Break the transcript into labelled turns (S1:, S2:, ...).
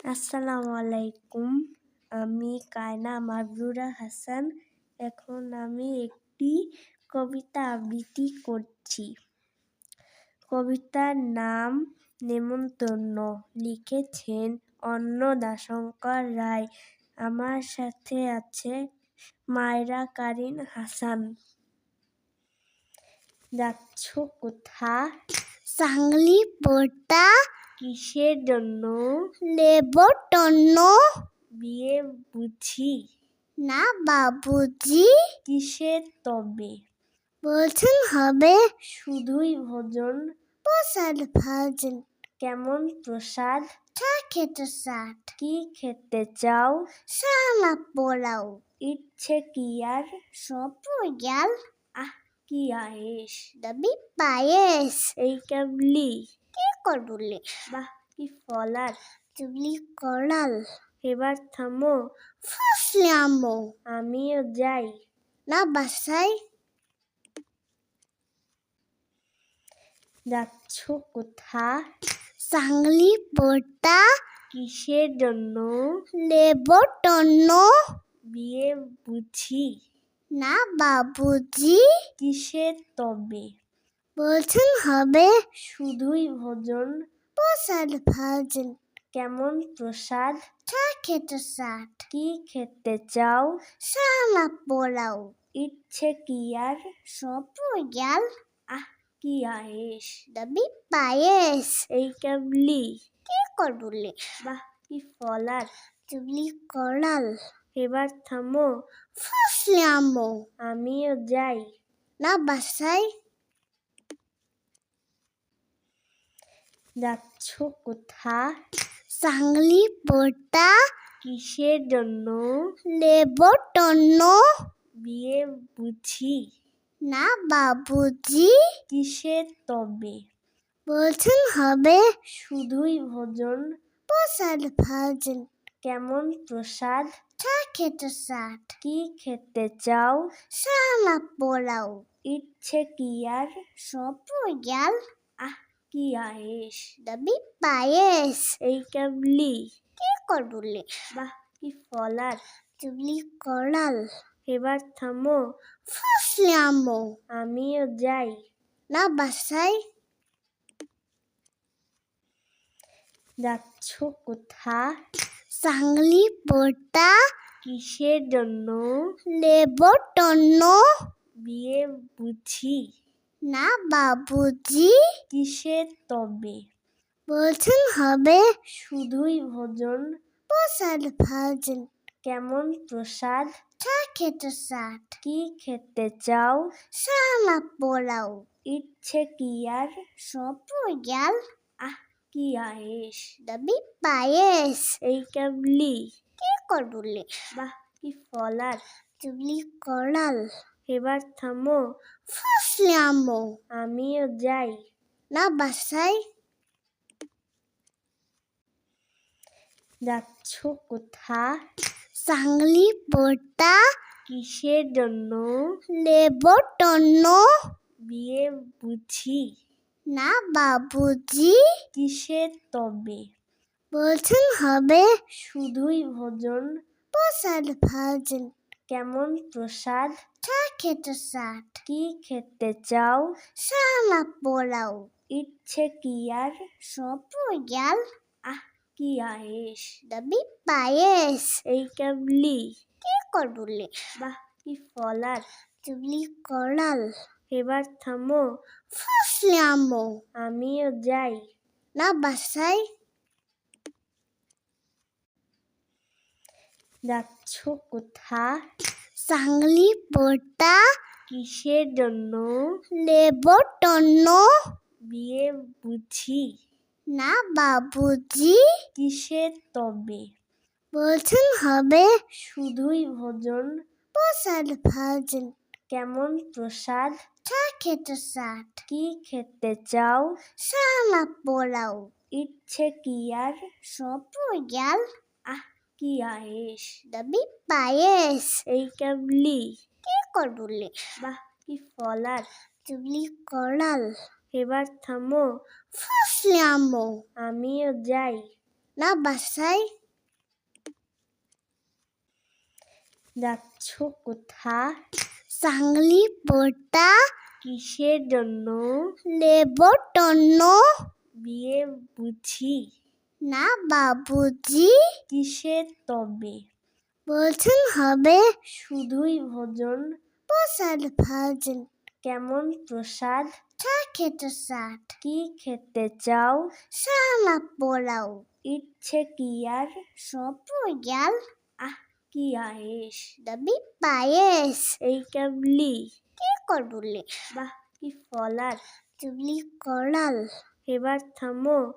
S1: আসসালামু আলাইকুম আমি কায়না মাবরুরা হাসান। এখন আমি একটি কবিতা আবৃত্তি করছি। কবিতার নাম নেমন্তন্ন। লিখেছেন অন্নদাশঙ্কর রায়। আমার সাথে আছে মায়রা কারিন হাসান। যাচ্ছ কোথা?
S2: সাংলি পোটা
S1: কিসের জন্য?
S2: লেবর টন্ন
S1: বিয়ে বুঝি?
S2: না বাবুজি।
S1: কিসের তবে?
S2: বলছেন হবে।
S1: শুধুই ভোজন।
S2: প্রসাদ ভাজন।
S1: কেমন প্রসাদ?
S2: চা খেতে সাট
S1: কি খেতে চাও?
S2: সালা পোলাও।
S1: ইচ্ছে কি আর?
S2: সব গেল
S1: আহ কি আয়েস
S2: দাবি পায়েস।
S1: এই কেবলি।
S2: কি করুলে
S1: বাহ কি ফলার।
S2: চুবলি করাল
S1: এবার থামো।
S2: ফসলে আমো।
S1: আমিও যাই।
S2: না বাসাই
S1: যাচ্ছ কোথা?
S2: চাংলি পোটা
S1: কিসের জন্য?
S2: লেবর টন্ন
S1: বিয়ে বুঝি?
S2: না বাবুজি।
S1: কিসের তবে?
S2: বলছেন হবে।
S1: শুধুই ভোজন।
S2: প্রসাদ ভাজন।
S1: কেমন প্রসাদ?
S2: চা খেতে সাট
S1: কি খেতে চাও?
S2: সানা পোলাও।
S1: ইচ্ছে কি আর?
S2: সব গেল
S1: আহ কি আয়েস
S2: দাবি পায়েস।
S1: এই কেবলি।
S2: কি করুলে
S1: বাহ কি ফলার
S2: চুবলি করাল।
S1: এবার থামো।
S2: ফসলে আমো
S1: আমিও যাই।
S2: না বাসাই
S1: যাচ্ছ কোথা
S2: চাংলি পোটা
S1: কিসের জন্য?
S2: লেবর টন্ন
S1: বিয়ে বুঝি?
S2: না বাবুজি।
S1: কিসের তবে?
S2: বলছেন হবে।
S1: শুধুই ভোজন।
S2: প্রসাদ ভাজন।
S1: কেমন প্রসাদ?
S2: চা খেতে সাট
S1: কি খেতে চাও?
S2: সালা পোলাও।
S1: ইচ্ছে কি আর?
S2: সব গেল
S1: আহ কি আয়েস?
S2: দাবি পায়েস
S1: এই কেবলি
S2: কি করুলে
S1: বাহ কি ফলার।
S2: চুবলি করাল
S1: এবার থামো।
S2: ফসলে আমো।
S1: আমিও যাই।
S2: না বাসাই
S1: যাচ্ছ কোথা
S2: চাংলি পোটা
S1: কিসের জন্য?
S2: লেবর টন্ন
S1: বিয়ে বুঝি।
S2: না বাবুজি।
S1: কিসের তবে?
S2: বলছেন হবে।
S1: শুধুই ভোজন।
S2: প্রসাদ ভাজন।
S1: কেমন প্রসাদ?
S2: চা খেতে সাট
S1: কি খেতে চাও?
S2: সানা পোলাও।
S1: ইচ্ছে কি আর?
S2: সব গেল
S1: আহ কি আয়েস
S2: দাবি পায়েস।
S1: এই কেবলি।
S2: কি করুলে
S1: বাহ কি ফলার।
S2: চুবলি করাল
S1: এবার থামো।
S2: ফসলে আমো
S1: আমিও যাই।
S2: না বাসাই
S1: যাচ্ছ কোথা
S2: চাংলি পোটা
S1: কিসের জন্য?
S2: লেবর টন্ন
S1: বিয়ে বুঝি?
S2: না বাবুজি।
S1: কিসের তবে?
S2: বলছেন হবে।
S1: শুধুই ভোজন?
S2: প্রসাদ ভাজন।
S1: কেমন প্রসাদ?
S2: চা খেতে সাট
S1: কি খেতে চাও?
S2: সালা পোলাও।
S1: ইচ্ছে কি আর?
S2: সব গেল
S1: আহ কি আয়েস?
S2: দাবি পায়েস।
S1: এই কেবলি।
S2: কি করুলে
S1: বাহ কি ফলার
S2: চুবলি করাল।
S1: এবার থামো।
S2: ফসলে আমো।
S1: আমিও যাই।
S2: না বাসাই
S1: যাচ্ছ কোথা
S2: চাংলি পোটা
S1: কিসের জন্য?
S2: লেবর টন্ন
S1: বিয়ে বুঝি?
S2: না বাবুজি।
S1: কিসের তবে?
S2: বলছেন হবে।
S1: শুধুই ভোজন।
S2: প্রসাদ ভাজন।
S1: কেমন প্রসাদ?
S2: চা খেতে সাট
S1: কি খেতে চাও?
S2: সালা পোলাও।
S1: ইচ্ছে কি আর?
S2: সব গেল
S1: আহ কি আয়েস?
S2: দাবি পায়েস
S1: এই কেবলি।
S2: কি করুলে
S1: বাহ কি ফলার।
S2: চুবলি করাল।
S1: এবার থামো।
S2: ফসলে আমো।
S1: আমিও যাই।
S2: না বাসায়?
S1: যাচ্ছ কোথা?
S2: চাংলি পোটা।
S1: কিসের জন্য?
S2: লেবর টন্ন
S1: বিয়ে বুঝি।
S2: না বাবুজি।
S1: কিসের তবে?
S2: বলছেন হবে।
S1: শুধুই ভোজন।
S2: প্রসাদ ভাজন।
S1: কেমন প্রসাদ?
S2: চা খেতে সাট
S1: কি খেতে চাও?
S2: সালা পোলাও।
S1: ইচ্ছে কি আর?
S2: সব গেল
S1: আহ কি আয়েস
S2: দাবি পায়েস।
S1: এই কেবলি।
S2: কি করবুলি
S1: বাহ কি ফলার।
S2: চুবলি করাল।
S1: এবার থামো।